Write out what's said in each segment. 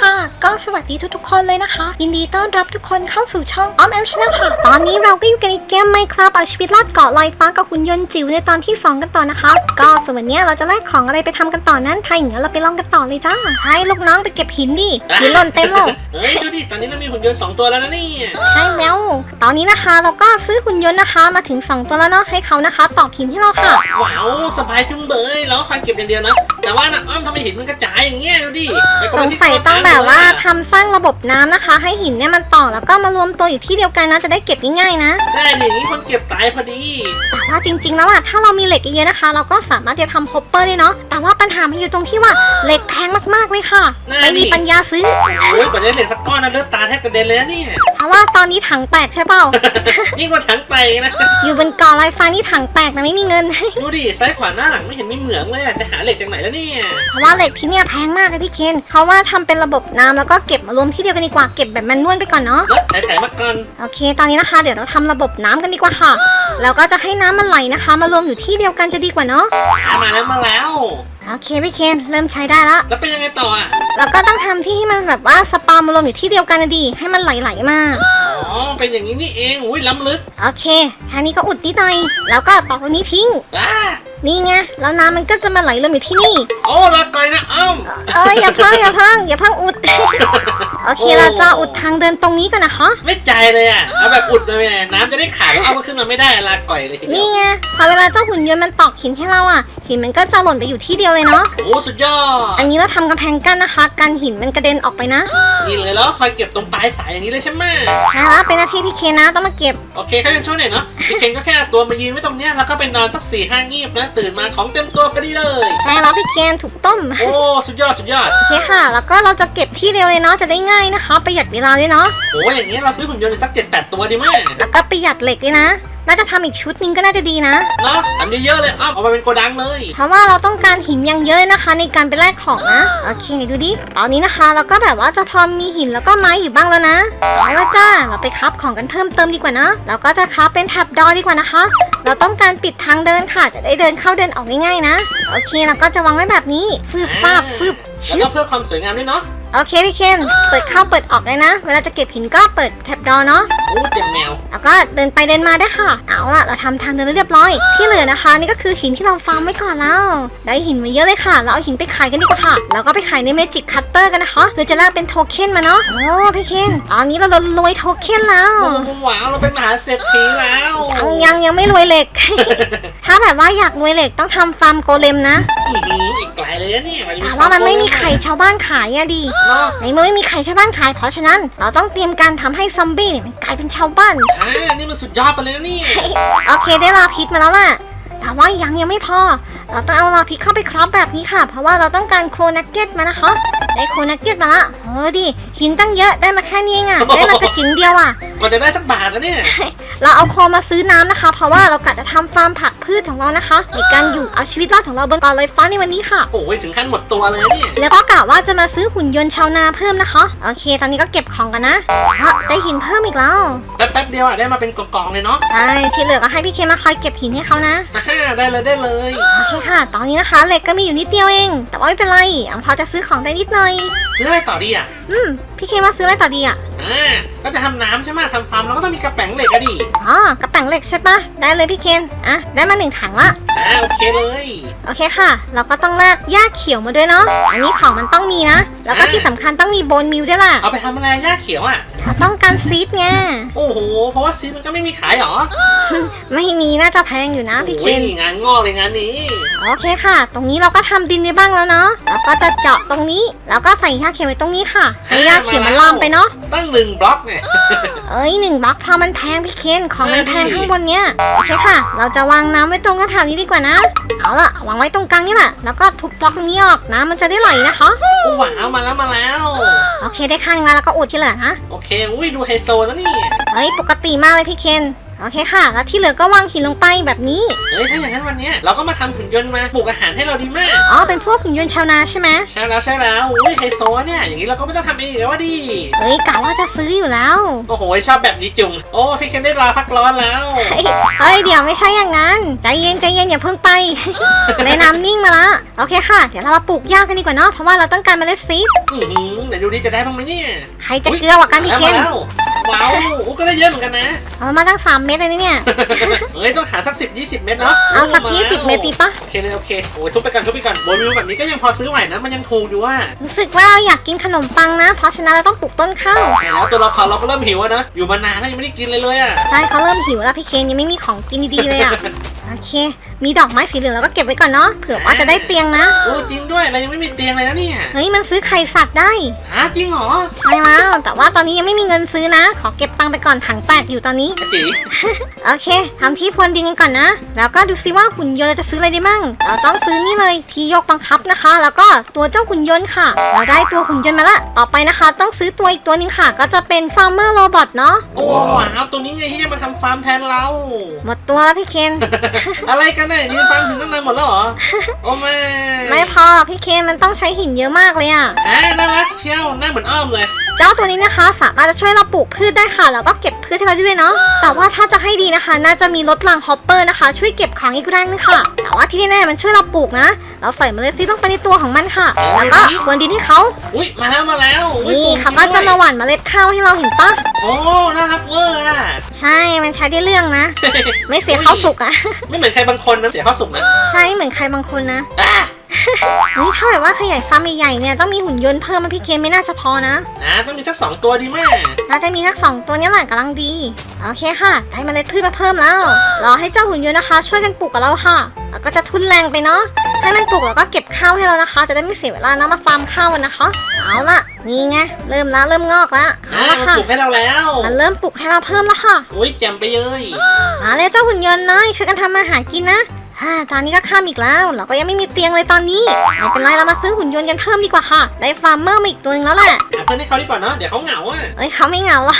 ค่ะ ก็สวัสดีทุกๆคนเลยนะคะ ยินดีต้อนรับทุกคนเข้าสู่ช่องออมแอมชนะค่ะ ตอนนี้เราก็อยู่กันในเกมไมครับเอาชีวิตรอดเกาะลอยฟ้ากับหุ่นยนต์จิ๋วในตอนที่ 2 กันต่อนะคะ ก็ส่วนวันนี้เราจะแลกของอะไรไปทำกันต่อนั้นถ้าอย่างนั้นเราไปลองกันต่อเลยจ้าให้ลูกน้องไปเก็บหินดิหินหล่นเต็มเลยเฮ้ยดูดิตอนนี้เรามีหุ่นยนต์สองตัวแล้วนะเนี่ยใช่แล้วตอนนี้นะคะเราก็ซื้อหุ่นยนต์นะคะมาถึง 2 ตัวแล้วเนาะให้เขานะคะตอกหินที่เราค่ะว้าวสบายจุงเบยแล้วคอยเก็บอย่างเดียวนะ แต่ว่านะอ้อมทำไมหินมันกระจายอย่างเงี้ยดูดิไปคนสละงทิศสัยคนละต้องทแบบว่าเลยอะทำสร้างระบบน้ำนะคะ ให้หินเนี่ยมันต่อแล้วก็มารวมตัวอยู่ที่เดียวกันนะจะได้เก็บง่ายๆนะ ใช่ดิอย่างนี้คนเก็บตายพอดีแต่ว่าจริงๆแล้วอะถ้าเรามีเหล็กเยอะๆนะคะ เราก็สามารถจะทำฮอปเปอร์ได้เนาะแต่ว่าปัญหามันอยู่ตรงที่ว่าเหล็กแพงมากๆเลยค่ะนั่นไม่มีดิปัญญาซื้อ โอ้ยกว่าจะได้เหล็กสักก้อนนะเลือดตาแทบกระเด็นเลยนะเนี่ย เพราะว่าตอนนี้ถังแตกใช่เปล่า ยิ่งกว่าถังไตนะ อยู่บนเกาะลอยฟ้านี่ถังแตกนะไม่มีเงิน ดูดิซ้ายขวาหน้าหลังไม่เห็นมีเหมืองเลยอะจะหาเหล็กจากไหนแล้วเนี่ยเพราะว่าเหล็กที่เนี่ยแพงมากเลยพี่เคนเขาว่าทำเป็นระบบน้ำแล้วก็เก็บมารวมที่เดียวกันดีกว่าเก็บแบบแมนนวลไปก่อนเนาะแล้วถ่ายๆมาก่อนโอเค ตอนนี้นะคะ เดี๋ยวเราทำระบบน้ำกันดีกว่าค่ะ แล้วก็จะให้น้ำมันไหลนะคะ มารวมอยู่ที่เดียวกันจะดีกว่าเนาะหามาแล้วมาแล้ว โอเคพี่เคนเริ่มใช้ได้แล้วแล้วเป็นยังไงต่ออะ แล้วก็ต้องทำที่ให้มันแบบว่าสปามารวมอยู่ที่เดียวกันนะดี ให้มันไหลๆมา อ๋อ เป็นอย่างนี้นี่เอง อุ้ยล้ำลึกโอเคแค่นี้ก็อุดนิดหน่อย แล้วก็ตอกตรงนี้ทิ้งอ่า นี่ไงแล้วน้ำมันก็จะมาไหลรวมอยู่ที่นี่ โอ้ลาก่อยนะอ้อมเอ้ยอย่าเพิ่งอย่าเพิ่งอย่าเพิ่งอุด โอเคโอ้เราจะอุดทางเดินตรงนี้กันนะคะ ไม่ใจเลยอะ เอาแบบอุดเลยนะน้ำจะได้ขาดแล้วเอามันขึ้นมาไม่ได้ลาก่อยเลยทีเดีนี่ยวไงพอเวลาเจ้าหุ่นยนต์มันตอกหินให้เราอะ หินมันก็จะหล่นไปอยู่ที่เดียวเลยเนาะ โอ้สุดยอด อันนี้เราทำกำแพงกั้นนะคะ กันหินมันกระเด็นออกไปนะ นี่เลยแล้วคอยเก็บตรงปลายสายอย่างนี้เลยใช่ไหมใช่แล้วเป็นหน้าที่พี่เคนนะต้องมาเก็บ โอเคเขายังช่วยหน่อยเนาะ พี่เคนก็แค่เอาตัวมายืนไว้ตรงเนี้ยแล้วก็ไปนอนสักสี่ห้างีบนะตื่นมาของเต็มตัวก็ดีเลย ใช่แล้วพี่เคนถูกต้มโอ้สุดยอดสุดยอด โอเคค่ะ แล้วก็เราจะเก็บที่เดียวเลยเนาะจะได้ง่ายนะคะประหยัดเวลาด้วยเนาะ โอ้อย่างเงี้ยเราซื้อหุ่นยนต์อีกสักเจ็ดแปดตัวดีไหมแล้วก็ประหยัดเหล็กด้วยนะ น่าจะทำอีกชุดหนึงก็น่าจะดีนะ เนาะทำเยอะๆเลยอ้อมเอามาเป็นโกดังเลย เพราะว่าเราต้องการหินอย่างเยอะนะคะ ในการไปแลกของนะ โอเคดูดิ ตอนนี้นะคะเราก็แบบว่าจะพอมีหินแล้วก็ไม้อยู่บ้างแล้วนะเอาละจ้า เราไปครับของกันเพิ่มเติมดีกว่านะเราก็จะครับเป็นแท็บดอดีกว่านะคะ เราต้องการปิดทางเดินค่ะ จะได้เดินเข้าเดินออกง่ายๆนะ โอเคเราก็จะวางไว้แบบนี้ฟืบฟาบฟืบแล้วชึก็บเพื่อความสวยงามด้วยเนาะ โอเคพี่เคนเปิดเข้าเปิดออกเลยนะ เวลาจะเก็บหินก็เปิดแท็บดอเนาะโอ้เจ็บแมว แล้วก็เดินไปเดินมาได้ค่ะ เอาล่ะเราทำทางเดินเรียบร้อย ที่เหลือนะคะ นี่ก็คือหินที่เราฟาร์มไว้ก่อนแล้ว ได้หินมาเยอะเลยค่ะ เราเอาหินไปขายกันดีกว่าค่ะ แล้วก็ไปขายในเมจิกคัตเตอร์กันนะคะเพื่อจะแลกเป็นโทเค็นมาเนาะ โอ้พี่เคนตอนนี้เรารวยโทเค็นแล้วโอ้ว้าวเราเป็นมหาเศรษฐีแล้ว ยังยังยังไม่รวยเหล็ก ถ้าแบบว่าอยากรวยเหล็กต้องทำฟาร์มโกเลมนะอื้อหืออีกไกลเลยนะเนี่ยจะแต่ว่ามันไม่มีไข่ชาวบ้านขายอะดิเนาะในเมื่อไม่มีไข่ชาวบ้านขายเพราะฉะนั้น เราต้องเตรียมการทำให้ซอมบี้เนี่ยมันกลายเป็นชาวบ้าน อ่านี่มันสุดยอดไปเลยนะเนี่ยโอเคได้ลาพิษมาแล้วล่ะ แต่ว่ายังยังไม่พอ เราต้องเอาลาพิษเข้าไปครอบแบบนี้ค่ะ เพราะว่าเราต้องการโครนักเก็ตมานะคะ ได้โครนักเก็ตมาละโอ้ดิหินตั้งเยอะได้มาแค่นี้เองอะได้มากระจิ๋งเดียวอะ กว่าจะได้สักบาทนะเนี่ย เราเอาโครมาซื้อน้ำนะคะ เพราะว่าเรากะจะทำฟาร์มผัก พืชของเรานะคะในการอยู่เอาชีวิตรอดของเราบนเกาะลอยฟ้าในวันนี้ค่ะ โอ้ยถึงขั้นหมดตัวเลยนะเนี่ยแล้วก็กะว่าจะมาซื้อหุ่นยนต์ชาวนาเพิ่มนะคะโอเค ตอนนี้ก็เก็บของกันนะฮะได้หินเพิ่มอีกแล้วแป๊บๆเดียวอะได้มาเป็นกองๆเลยเนาะใช่ที่เหลือก็ให้พี่เคมาคอยเก็บหินให้เขานะอ่าฮะได้เลยได้เลยโอเคค่ะ ตอนนี้นะคะเหล็กก็มีอยู่นิดเดียวเอง แต่ว่าไม่เป็นไรอังพอจะซื้อของได้นิดหน่อย ซื้ออะไรต่อดีอะอืม พี่เคมาซื้ออะไรต่อดีอะอ่าก็จะทำน้ำใช่ไหมทำฟาร์มเราก็ต้องมีกระแป๋งเหล็กอะดิอ๋อกระแป๋งเหล็กใช่ปะได้เลยพี่เคนอะได้มาหนึ่งถังละอ่าโอเคเลย โอเคค่ะ เราก็ต้องแลกหญ้าเขียวมาด้วยเนาะอันนี้ของมันต้องมีนะ แล้วก็ที่สำคัญต้องมีโบนมิลด้วยล่ะ เอาไปทำอะไรหญ้าเขียวอะ เราต้องการซีดไง โอ้โห เพราะว่าซีมันก็ไม่มีขายหรอไม่มีน่าจะแพงอยู่นะพี่เคนโอ้ยงานงอกเลยงานนี้ โอเคค่ะ ตรงนี้เราก็ทำดินไปบ้างแล้วเนาะแล้วก็จะเจาะตรงนี้ แล้วก็ใส่หญ้าเขียวไว้ตรงนี้ค่ะให้หญ้าเขียวมันลามไปเนาะตั้งหนึ่งบล็อกเนี่ย เอ้ยหนึ่งบล็อกพอมันแพงพี่เคนของมันแพงข้างบนเนี้ยโอเคค่ะ เราจะวางน้ำไว้ตรงกระถางนี้ดีกว่านะ เอาล่ะวางไว้ตรงกลางนี่แหละแล้วก็ทุบบล็อกตรงนี้ออกน้ำมันจะได้ไหลนะคะโอ้ว้าวมาแล้วมาแล้ว โอเคได้ข้างมาแล้วก็อุดที่เหลือนะโอเคอุ้ยดูไฮโซนะนี่เฮ้ยปกติมากเลยพี่เคน โอเคค่ะ แล้วที่เหลือก็วางหินลงไปแบบนี้ เฮ้ยถ้าอย่างนั้นวันเนี้ยเราก็มาทำหุ่นยนต์มาปลูกอาหารให้เราดีมาก อ๋อ เป็นพวกหุ่นยนต์ชาวนาใช่ไหมใช่แล้วใช่แล้วอุ้ยไฮโซเนี่ยอย่างนี้เราก็ไม่ต้องทำเองแล้วว่าดีเฮ้ยกะว่าจะซื้ออยู่แล้ว โอ้โหชอบแบบนี้จุงโอ้พี่เคนได้ลาพักร้อนแล้ว เฮ้ยเฮ้ยเดี๋ยวไม่ใช่อย่างนั้น ใจเย็นใจเย็นอย่าเพิ่งไปในน้ำนิ่งมาละ โอเคค่ะ เดี๋ยวเรามาปลูกหญ้ากันดีกว่าเนาะ เพราะว่าเราต้องการเมล็ดซีดอือหือไหนดูดูดิจะได้บ้างไหมเนี่ย ใครจะเกลือกว่ากันพี่เคนมาแล้ว ว้าวอุ๊ยก็ได้เยอะเหมือนกันนะ เอามาตั้งสามเม็ดเลยนะเนี่ยเอ้ยต้องหาสักสิบยี่สิบเม็ดเนาะเอาสักมยี่สิบแล้วเม็ดดีปะโอเคเลยโอเคโอ้ยทุบไปก่อนทุบไปก่อนโบยวิวแบบนี้ก็ยังพอซื้อไหวนะมันยังถูกอยู่ว่ารู้สึกว่าเราอยากกินขนมปังนะ เพราะฉะนั้นเราต้องปลูกต้นข้าวแต่แล้วตัวละครเราก็เริ่มหิวอะนะอยู่มานานแล้วยังไม่ได้กินเลยเลยอะใช่เขาเริ่มหิวแล้วพี่เคนยังไม่มีของกินดีๆเลยอะ โอเค มีดอกไม้สีเหลืองเราก็เก็บไว้ก่อนเนาะ เผื่อว่าจะได้เตียงนะ โอ้จริงด้วยเรายังไม่มีเตียงเลยนะเนี่ยเฮ้ย มันซื้อไข่สัตว์ได้ฮะจริงเหรอใช่แล้ว แต่ว่าตอนนี้ยังไม่มีเงินซื้อนะ ขอเก็บตังค์ไปก่อนถังแตกอยู่ตอนนี้อาจิโอเค ทำที่พรวนดินกันก่อนนะ แล้วก็ดูซิว่าหุ่นยนต์เราจะซื้ออะไรได้มั่ง เราต้องซื้อนี่เลย ที่ยกบังคับนะคะ แล้วก็ตัวเจ้าหุ่นยนต์ค่ะ เราได้ตัวหุ่นยนต์มาละ ต่อไปนะคะ ต้องซื้อตัวอีกตัวหนึงค่ะ ก็จะเป็นฟาร์มเมอร์โรบอทเนาะ โอ้ว้าวตัวนี้ไงที่จะมาทำฟาร์มแทนเรา หมดตัวแล้วพี่เคนอะไรกันเนี่ยยืนฟังถึงตั้งนานหมดแล้วเหรอ โอ้ไม่ไม่พอพี่เคนมันต้องใช้หินเยอะมากเลยอะอ่าน่ารักเชียวหน้าเหมือนอ้อมเลย เจ้าตัวนี้นะคะ สามารถจะช่วยเราปลูกพืชได้ค่ะ แล้วก็เก็บ พืชให้เราด้วยเนาะแต่ว่าถ้าจะให้ดีนะคะ น่าจะมีรถรางฮอปเปอร์นะคะ ช่วยเก็บของอีกแรงนึงค่ะ แต่ว่าที่แน่ๆมันช่วยเราปลูกนะ เราใส่เมล็ดซีดลงไปในตัวของมันค่ะ แล้วก็พรวนดินให้เขาอุ้ยมาแล้วมาแล้วอุ๊ยนี่ปลูกเขาก็จะมาหว่านเมล็ดข้าวให้เราเห็นปะโอ้น่ารักเวอร์อะ ใช่มันใช้ได้เรื่องนะ ไม่เสียข้าวสุกอะ ไม่เหมือนใครบางคนนะเสียข้าวสุกนะ ใช่เหมือนใครบางคนนะ อะ เฮ้ยถ้าแบบว่าขยายฟาร์มใหญ่ๆเนี่ยต้องมีหุ่นยนต์เพิ่มมาพี่เคนไม่น่าจะพอนะอ่าต้องมีสักสองตัวดีมากน่าจะมีสักสองตัวเนี้แหละกำลังดีโอเคค่ะ ได้เมล็ดพืชมาเพิ่มแล้วรอให้เจ้าหุ่นยนต์นะคะ ช่วยกันปลูกกับเราค่ะแล้วก็จะทุนแรงไปเนาะให้มันปลูกแล้วก็เก็บข้าวให้เรานะคะ จะได้ไม่เสียเวลานะมาฟาร์มข้าวกันนะคะ เอาละนี่ไงเริ่มแล้วเริ่มงอกแล้วอ่าเอาละมันค่ะปลูกให้เราแล้วมันเริ่มปลูกให้เราเพิ่มแล้วค่ะอุ้ยแจ่มไปเลยมาเลยเจ้าหุ่นยนต์น้อยช่วยกันทำอาหารกินนะ ฮ่าตอนนี้ก็ข้ามอีกแล้ว เราก็ยังไม่มีเตียงเลยตอนนี้ไม่เป็นไรเรามาซื้อหุ่นยนต์กันเพิ่มดีกว่าค่ะ ได้ฟาร์มเมอร์มาอีกตัวนึงแล้วแหละหาเพื่อนให้เขาดีกว่าเนาะเดี๋ยวเขาเหงาอะเอ้ยเขาไม่เหงาละ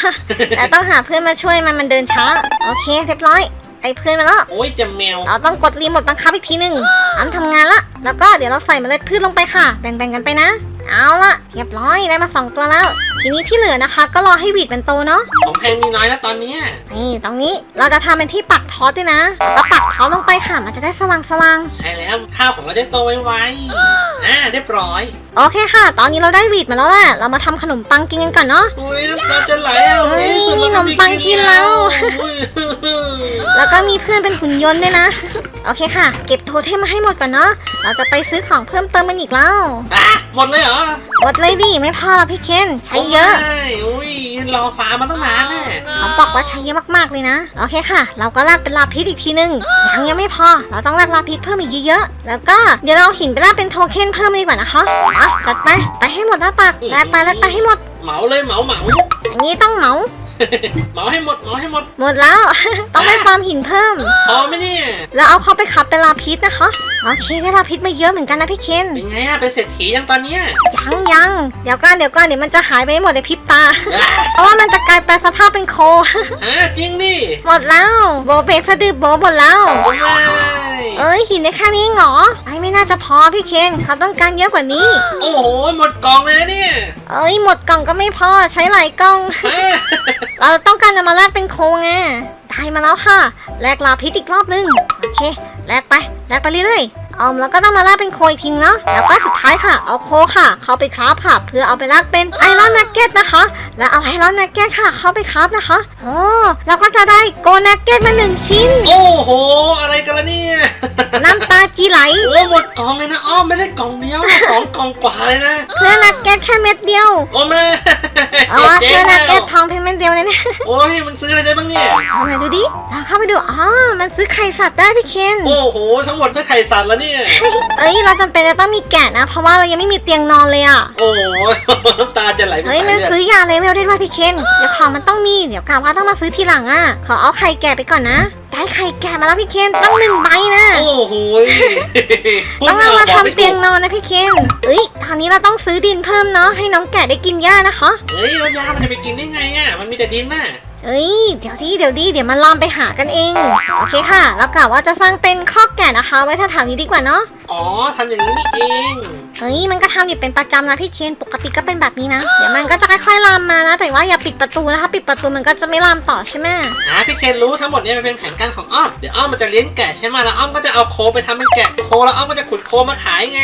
แต่ต้องหาเพื่อนมาช่วยมันมันเดินช้า โอเคเรียบร้อยไอ้เพื่อนมาแล้วโอ้ยแจ่มแมว เราต้องกดรีโมทบังคับอีกทีหนึ่งอ้ำทำงานละ แล้วก็เดี๋ยวเราใส่เมล็ดพืชลงไปค่ะ แบ่งๆกันไปนะ เอาละเรียบร้อยได้มาสองตัวแล้ว ทีนี้ที่เหลือนะคะ ก็รอให้วีดมันโตเนาะของแพงมีน้อยแล้วตอนเนี้ยนี่ตรงนี้เราจะทำเป็นที่ปักทอสด้วยนะแล้วก็ปักทอสลงไปค่ะมันจะได้สว่างสว่างใช่แล้วข้าวของเราจะโตไวๆอ่าเรียบร้อยๆโอเคค่ะ ตอนนี้เราได้วีดมาแล้วแหละเรามาทำขนมปังกินกันก่อนเนาะ อุ้ยน้ำตาจะไหลอะเฮ้ยในที่สุดมีเราขนมปังกินแล้ว อุ้ย แล้วก็มีเพื่อนเป็นหุ่นยนต์ด้วยนะ โอเคค่ะ เก็บโทเทมมาให้หมดก่อนเนาะเราจะไปซื้อของเพิ่มเติมมันอีกแล้วอะหมดเลยเหรอหมดเลยดิไม่พอหรอกพี่เคนใช้เยอะโไม่อุ้ยยืนรอฟ้ามาตั้งนานแน่เขาบอกว่าใช้เยอะมากๆเลยนะ โอเคค่ะ เราก็แลกเป็นลาพิษอีกทีนึงยังยังไม่พอ เราต้องแลกลาพิษเพิ่มอีกเยอะๆ แล้วก็เดี๋ยวเราหินไปแลกเป็นโทเค็นเพิ่มดีกว่านะคะมาจัดไป ไปให้หมดนะปักแลกไปแลกไปให้หมด เหมาเลยเหมาเหมา อย่างนี้ต้องเหมา เหมาให้หมดเหมาให้หมดหมดแล้ว ต้องได้ฟาร์มหินเพิ่ม พอไหมเนี่ยแล้วเอาเข้าไปขับเป็นลาพิษนะคะ โอเคได้ลาพิษมาเยอะเหมือนกันนะพี่เคนเป็นไงอะเป็นเศรษฐียังตอนเนี้ยยังยังเดี๋ยวก่อนเดี๋ยวก่อนเดี๋ยวมันจะหายไปหมดในพริบตา เพราะว่ามันจะกลายแปลสภาพเป็นโค ฮะจริงดิหมดแล้วโบเบสะดือโบหมดแล้วโอ้ไม่ เอ้ยหินในแค่นี้เหรอไอ้ไม่น่าจะพอพี่เคนเขาต้องการเยอะกว่านี้ โอ้โห หมดกล่องเลยนะเนี่ยเอ้ยหมดกล่องก็ไม่พอใช้หลายกล่องฮะเราต้องการจะมาแลกเป็นโคไงได้มาแล้วค่ะแลกลาพิษอีกรอบนึงโอเคแลกไปแลกไปเรื่อยๆ เอาแล้วก็ต้องมาแลกเป็นโคอีกทีเนาะแล้วก็สุดท้ายค่ะเอาโคค่ะ เข้าไปคราฟค่ะเพื่อเอาไปแลกเป็นไอรอนนักเก็ตนะคะ แล้วเอาไอรอนนักเก็ตค่ะ เข้าไปคราฟนะคะโอ้แล้วก็จะได้โกนักเก็ตมาหนึ่งชิ้น โอ้โห อะไรกันละเนี่ย น้ำตาจีไหลโอ้หมดกล่องเลยนะอ้อมไม่ได้กล่องเดียวสองกล่องกว่าเลยนะเพื่อนักเก็ตแค่เม็ดเดียว โอ้แม่อ๋อเจ๊เพื่อนักแล้เก็วตทองเพียงเม็ดเดียวเลยเนี่ยโอ้ยมันซื้ออะไรได้บ้างเนี่ยเอาไหนดูดิลองเข้าไปดูอ๋อมันซื้อไข่สัตว์ได้พี่เคนโอ้โหทั้งหมดเพื่อไข่สัตว์แล้วเนี่ยเอ้ยเราจำเป็นจะต้องมีแกะนะ เพราะว่าเรายังไม่มีเตียงนอนเลยอะโอ้โหน้ำตาจะไหลเป็นเฮ้ยสายมันเลือดซื้อยาเลเวลได้ด้วยพี่เคนเดี๋ยวของมันต้องมีเดี๋ยวกาว่าต้องมาซื้อทีหลังอะขอเอาไข่แกะไปก่อนนะได้ไข่แกะมาแล้วพี่เคนต้องหนึ่งใบนะโอ้โหพูดต้องเอามาบอกไม่ทำเตียงถูกนอนนะพี่เคนเอ้ยตอนนี้เราต้องซื้อดินเพิ่มเนาะให้น้องแกะได้กินหญ้านะคะเฮ้ยแล้วยามันจะไปกินได้ไงอะมันมีแต่ดินน่ะ เอ้ย เดี๋ยวดีเดี๋ยวดีเดี๋ยวมาลองไปหากันเอง โอเคค่ะ แล้วกะว่าจะสร้างเป็นคอกแกะนะคะ ไว้แถวๆนี้ดีกว่าเนาะอ๋อทำอย่างนี้นี่เอง เฮ้ยมันก็ทำอยู่เป็นประจำนะพี่เคนปกติก็เป็นแบบนี้นะ เดี๋ยวมันก็จะค่อยๆลามมานะ แต่ว่าอย่าปิดประตูนะคะ ปิดประตูมันก็จะไม่ลามต่อใช่ไหมอ่าพี่เคนรู้ทั้งหมดเนี่ยมันเป็นแผนการของอ้อม เดี๋ยวอ้อมมันจะเลี้ยงแกะใช่ไหมแล้วอ้อมก็จะเอาโคไปทำเป็นแกะโคแล้วอ้อมก็จะขุดโคมาขายไง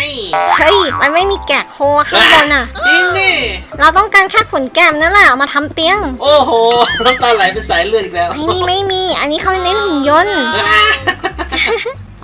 เฮ้ยมันไม่มีแกะโคข้างบนอะ จริงดิเราต้องการแค่ผลแก้มนั่นแหละเอามาทำเตียงโอ้โหน้ำตาไหลเป็นสายเลือดอีกแล้วไม่มีไม่มี อันนี้เขาเน้นหุ่นยนต์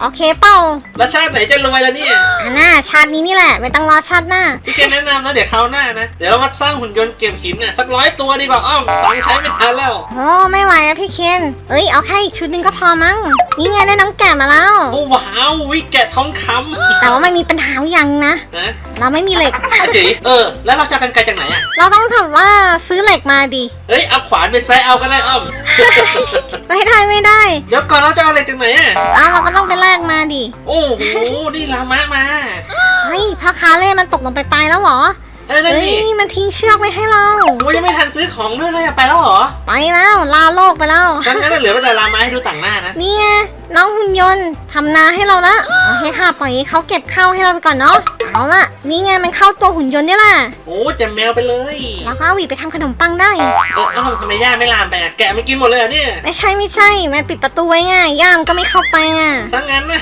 โอเคเปล่าแล้วชาติไหนจะรวยล่ะเนี่ยอันน่าชาตินี้นี่แหละไม่ต้องรอชาติหน้า พี่เคนแนะนำนะเดี๋ยวคราวหน้านะ เดี๋ยวเรามาสร้างหุ่นยนต์เก็บหินน่ะสักร้อยตัวดีกว่าอ้อมตังค์ใช้ไม่ทันแล้ว โอ้ไม่ไหวอะพี่เคนเอ้ยเอาแค่อีกชุดหนึงก็พอมั้งนี่ไงได้น้องแก่มาแล้ว โอ้ว้าววิแกะทองคำแต่ว่ามันมีปัญหาอย่างนะ นะ เราไม่มีเหล็กอาจีเออ แล้วเราจะเอากันไกลจากไหนอะ เราต้องแบบว่าซื้อเหล็กมาดิเฮ้ย เอาขวานไปแซะเอาก็ได้อ้อม ไม่ได้ไม่ได้เดี๋ยวก่อนเราจะเอาอะไรจากไหนอะ อ้าวเราก็ต้องไปแลกมาดิโอ้โห นี่ลามะมา เฮ้ยพ่อค้าเล่มันตกลงไปตายแล้วเหรอ เออนั่นเฮ้ย นี่มันทิ้งเชือกไว้ให้เรา โอ้ยยังไม่ทันซื้อของด้วยเลยอะไปแล้วเหรอไปแล้วลาโลกไปแล้วงั้นงั้นเหลือแต่ลามะให้ดูต่างหน้านะ นี่ไงน้องหุ่นยนต์ทำนาให้เราละโอเคค่ะปล่อยให้เขาเก็บข้าวให้เราไปก่อนเนาะ เอาละนี่ไงมันเข้าตัวหุ่นยนต์นี่แหละโอ้แจมแมวไปเลยแล้วก็เอาหวีไปทำขนมปังได้ เออเอ้าทำไมย่าไม่ลามไปอะแกะมันกินหมดเลยเหรอเนี่ยไม่ใช่ไม่ใช่ มันปิดประตูไว้ไงย่ามก็ไม่เข้าไปอะ ทั้งนั้นนะ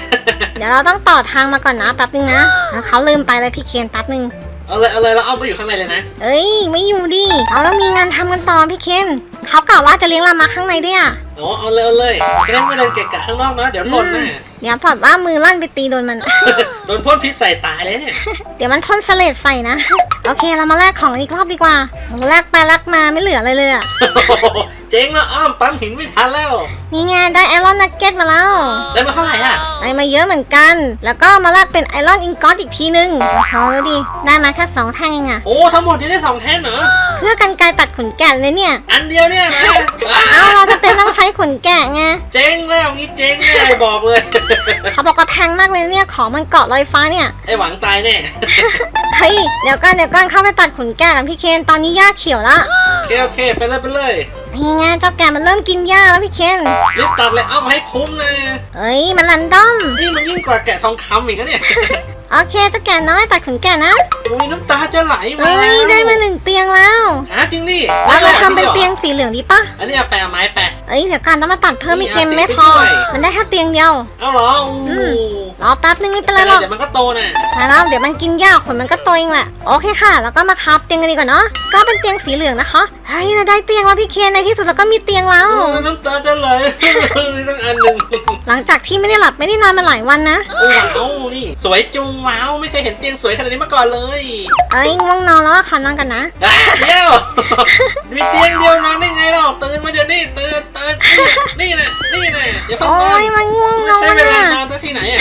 เดี๋ยวเราต้องต่อทางมาก่อนนะแป๊บนึงนะแล้วเขาลืมไปเลยพี่เคนแป๊บนึง เอาเลยเอาเลยเราเอาไปอยู่ข้างในเลยนะ เอ้ยไม่อยู่ดิเอาแล้วมีงานทำกันต่อพี่เคนเขากล่าวว่าจะเลี้ยงเรามาข้างในด้วยอะ โอ้เอาเลยเอาเลยจะได้ไม่เดินเกะกะข้างนอกนะเดี๋ยวหล่นนะ เดี๋ยวพอดว่ามือลั่นไปตีโดนมัน โดนพ่นพิษใส่ตายเลยเนี่ย เดี๋ยวมันพ่นเสลดใส่นะ โอเคเรามาแลกของกันอีกรอบดีกว่าโหแลกไปแลกมาไม่เหลืออะไรเลยอะ เจ๊งแล้วอ้อมปั๊มหินไม่ทันแล้ว นี่ไงได้ไอรอนนักเก็ตมาแล้วได้มาเท่าไหร่อะ ได้มาเยอะเหมือนกัน แล้วก็มาแลกเป็นไอรอนอิงกอสอีกทีนึงเอาดูดิ ได้มาแค่สองแท่งเองอะโอ้ทั้งหมดนี่ได้สองแท่นเหรอ เพื่อกันไกรตัดขนแกะเลยเนี่ย อันเดียวเนี่ยนะเอาเราจะเป็นต้องใช้ขนแกะไง เจ๊งแล้วงี้เจ๊งแน่บอกเลย เขาบอกว่าแพงมากเลยเนี่ย ของมันเกาะลอยฟ้าเนี่ย ไอหวังตายแน่ เฮ้ย เดี๋ยวก่อนเดี๋ยวก่อนเข้าไปตัดขนแกะกันพี่เคน ตอนนี้หญ้าเขียวละโอเคโอเคไปเลยไปเลย นี่ไงเจ้าแกะมันเริ่มกินหญ้าแล้วพี่เคนรีบตัดเลยเอามาให้คุ้มนะเฮ้ยมันรันดอม นี่มันยิ่งกว่าแกะทองคำอีกนะเนี่ย โอเคเจ้าแกะน้อยตัดขนแกะนะอุ้ยน้ำตาจะไหลมาเฮ้ยได้มาหนึ่งเตียงแล้วหาจริงดิเราจะทำเป็นเตียงสีเหลืองดีปะอันนี้เอาแปะเอาไม้แปะ เอ้ยเดี๋ยวก่อนต้องมาตัดเพิ่มอีกเค็มนี่ไม่เอาพอสีไปด้วยมันได้แค่เตียงเดียว เอาเหรอโอ้อืโห รอแป๊บนึงไม่เป็นไรหรอก เดี๋ยวมันก็โตน่ะใช่แล้วเดี๋ยวมันกินหญ้าขนมันก็โตเองแหละ โอเคค่ะ แล้วก็มาคับเตียงกันดีกว่าเนาะ ก็เป็นเตียงสีเหลืองนะคะ เฮ้ยเราได้เตียงแล้วพี่เคนในที่สุดเราก็มีเตียงแล้ว โอ้ยน้ำตาจะไหลตั้งอันหนึ่งหลังจากที่ไม่ได้หลับไม่ได้นอนมาหลายวันนะ โอ้ว้าวนี่ สวยจุงว้าวไม่เคยเห็นเตียงสวยขนาดนี้มาก่อนเลย เอ้ยง่วงนอนแล้วอะขอนอนกันนะอะเดียวมีเตียงเดียวนอนได้ไงเราตื่นมาเดี๋ยวนี้ตื่นตื่นนี่นะนี่นะอย่าเพิ่งโอ้นอนยมันง่วงนไม่อนใช่เวลาอะ นอนซะที่ไหนอะ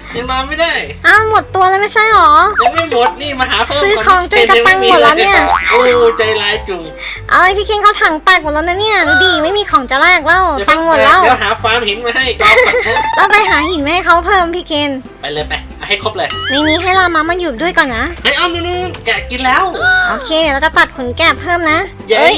ยังนอนไม่ได้อ้าวหมดตัวแล้วไม่ใช่หรอ ยังไม่หมดนี่มาหาเพิ่มซื้อก่นของจนกระตังหมดแล้วเนี่ยโอ้ใจร้ายจุงเอาไอ้พี่เคนเขาถังแตกหมดแล้วนะเนี่ยดูดิไม่มีของจะแลกแล้วเดี๋ยวตังค์หมดแล้วเดี๋ยวหาฟาร์มหินมาให้กอล์ฟก่อนนะเราไปหาหินมาให้เขาเพิ่มพี่เคนไปเลยไปเอาให้ครบเลยในนี้ให้เรามามันอยู่ด้วยก่อนนะไอ้ยอ้อมนู่นๆแกะกินแล้วโอเคเดี๋ยวเราจะตัดขนแกะเพิ่มนะเย้เอ้ย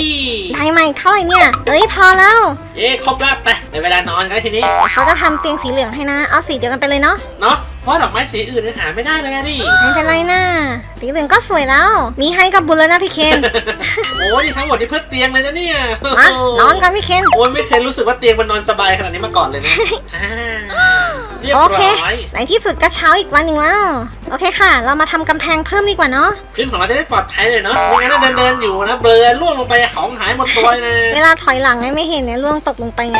ได้ใหม่เท่าไหร่เนี่ยเอ้ยพอแล้วเย้ครบแล้วไปในเวลานอนกันแล้วทีนี้เดี๋ยวเขาจะทำเตียงสีเหลืองให้นะเอาสีเดียวกันไปเลยเนาะเนาะเพราะดอกไม้สีอื่นยังหาไม่ได้เลยอะนี่ ไม่เป็นไรนะสีเหลืองก็สวยแล้ว มีให้กับบุญแล้วนะพี่เคน โอ้ยนี่ทั้งหมดนี่เพื่อเตียงเลยนะเนี่ยมานอนกันพี่เคน โอ้ยไม่เคยรู้สึกว่าเตียงมันนอนสบายขนาดนี้มาก่อนเลยนะอ่าเรียบโอร้เคอย ในที่สุดก็เช้าอีกวันหนึ่งแล้วโอเคค่ะ เรามาทำกำแพงเพิ่มดีกว่าเนาะ ขึ้นของเราจะได้ปลอดภัยเลยเนาะไม่งั้นเดินเดินๆอยู่นะเบลอล่วงลงไปของหายหมดตัวเลยนะเวลาถอยหลังไงไม่เห็นเนี่ยล่วงตกลงไปไง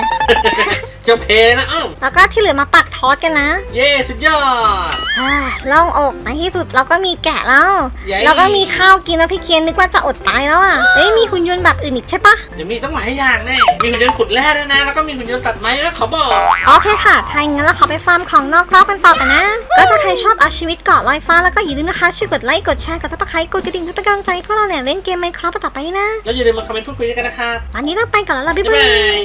จะเพนะอ้อมแล้วก็ที่เหลือมาปักทอดกันนะเย้สุดยอด อ่าโล่องอกในที่สุดเราก็มีแกะแล้วเย้ เราก็มีข้าวกินแล้วพี่เคนนึกว่าจะอดตายแล้วอะเอ้ยมีหุ่นยนต์แบบอื่นอีกใช่ปะ เดี๋ยวมีตั้งหลายอย่างแน่ มีหุ่นยนต์ขุดแร่ด้วยนะ แล้วก็มีหุ่นยนต์ตัดไม้ด้วยนะเขาบอก โอเคค่ะถ้าอย่างนั้นเราขอไปฟาร์มของนอกรอบกันต่อกันนะ ก็ถ้าใครชอบเอาชีวิตเกาะลอยฟ้าแล้วก็อย่าลืมนะคะช่วยกดไลค์กดแชร์กดซับสไครต์กดกระดิ่งเพื่อเป็นกำลังใจให้พวกเราเนี่ยเล่นเกมไมค์ครับต่อไปนะแล้วอย่าลืมมาคอมเมนต์พูดคุยกันนะครับตอนนี้เราไปก่อนแล้วล่ะบ๊ายบ๊ายบาบายย